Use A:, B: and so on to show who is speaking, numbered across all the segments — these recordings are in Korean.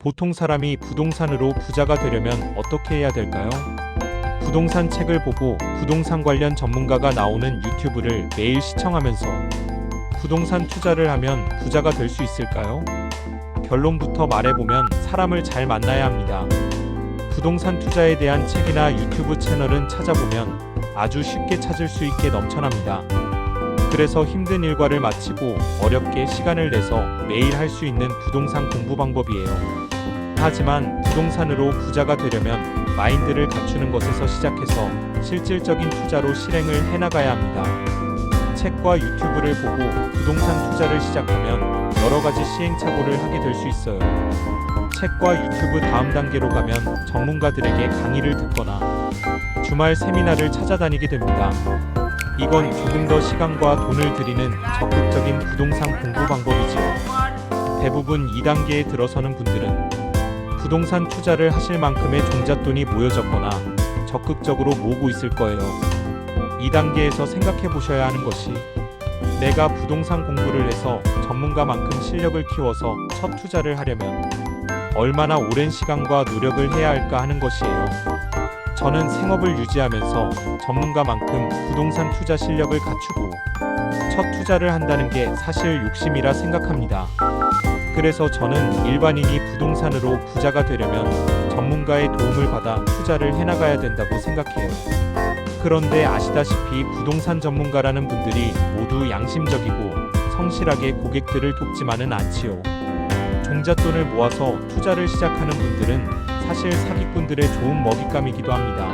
A: 보통 사람이 부동산으로 부자가 되려면 어떻게 해야 될까요? 부동산 책을 보고 부동산 관련 전문가가 나오는 유튜브를 매일 시청하면서 부동산 투자를 하면 부자가 될 수 있을까요? 결론부터 말해보면 사람을 잘 만나야 합니다. 부동산 투자에 대한 책이나 유튜브 채널은 찾아보면 아주 쉽게 찾을 수 있게 넘쳐납니다. 그래서 힘든 일과를 마치고 어렵게 시간을 내서 매일 할 수 있는 부동산 공부 방법이에요. 하지만 부동산으로 부자가 되려면 마인드를 갖추는 것에서 시작해서 실질적인 투자로 실행을 해나가야 합니다. 책과 유튜브를 보고 부동산 투자를 시작하면 여러 가지 시행착오를 하게 될 수 있어요. 책과 유튜브 다음 단계로 가면 전문가들에게 강의를 듣거나 주말 세미나를 찾아다니게 됩니다. 이건 조금 더 시간과 돈을 들이는 적극적인 부동산 공부 방법이지요. 대부분 2단계에 들어서는 분들은 부동산 투자를 하실 만큼의 종잣돈이 모여졌거나 적극적으로 모으고 있을 거예요. 2단계에서 생각해 보셔야 하는 것이 내가 부동산 공부를 해서 전문가만큼 실력을 키워서 첫 투자를 하려면 얼마나 오랜 시간과 노력을 해야 할까 하는 것이에요. 저는 생업을 유지하면서 전문가만큼 부동산 투자 실력을 갖추고 첫 투자를 한다는 게 사실 욕심이라 생각합니다. 그래서 저는 일반인이 부동산으로 부자가 되려면 전문가의 도움을 받아 투자를 해나가야 된다고 생각해요. 그런데 아시다시피 부동산 전문가라는 분들이 모두 양심적이고 성실하게 고객들을 돕지만은 않지요. 종잣돈을 모아서 투자를 시작하는 분들은 사실 사기꾼들의 좋은 먹잇감이기도 합니다.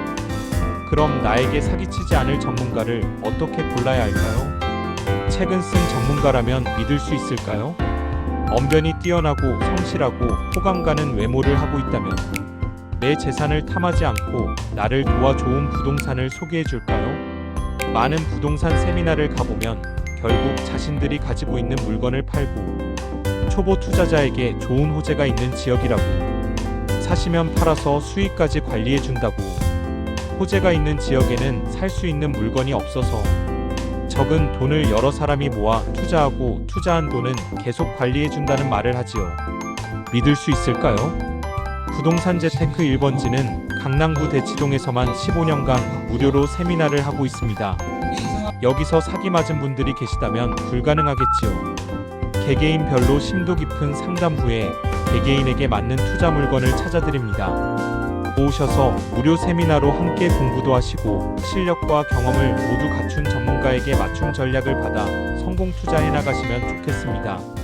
A: 그럼 나에게 사기치지 않을 전문가를 어떻게 골라야 할까요? 책은 쓴 전문가라면 믿을 수 있을까요? 언변이 뛰어나고 성실하고 호감 가는 외모를 하고 있다면 내 재산을 탐하지 않고 나를 도와 좋은 부동산을 소개해 줄까요? 많은 부동산 세미나를 가보면 결국 자신들이 가지고 있는 물건을 팔고 초보 투자자에게 좋은 호재가 있는 지역이라고 사시면 팔아서 수익까지 관리해 준다고 호재가 있는 지역에는 살 수 있는 물건이 없어서 적은 돈을 여러 사람이 모아 투자하고 투자한 돈은 계속 관리해 준다는 말을 하지요. 믿을 수 있을까요? 부동산 재테크 1번지는 강남구 대치동에서만 15년간 무료로 세미나를 하고 있습니다. 여기서 사기 맞은 분들이 계시다면 불가능하겠지요. 개개인별로 심도 깊은 상담 후에 개개인에게 맞는 투자 물건을 찾아드립니다. 오셔서 무료 세미나로 함께 공부도 하시고 실력과 경험을 모두 갖춘 전문가에게 맞춤 전략을 받아 성공 투자해 나가시면 좋겠습니다.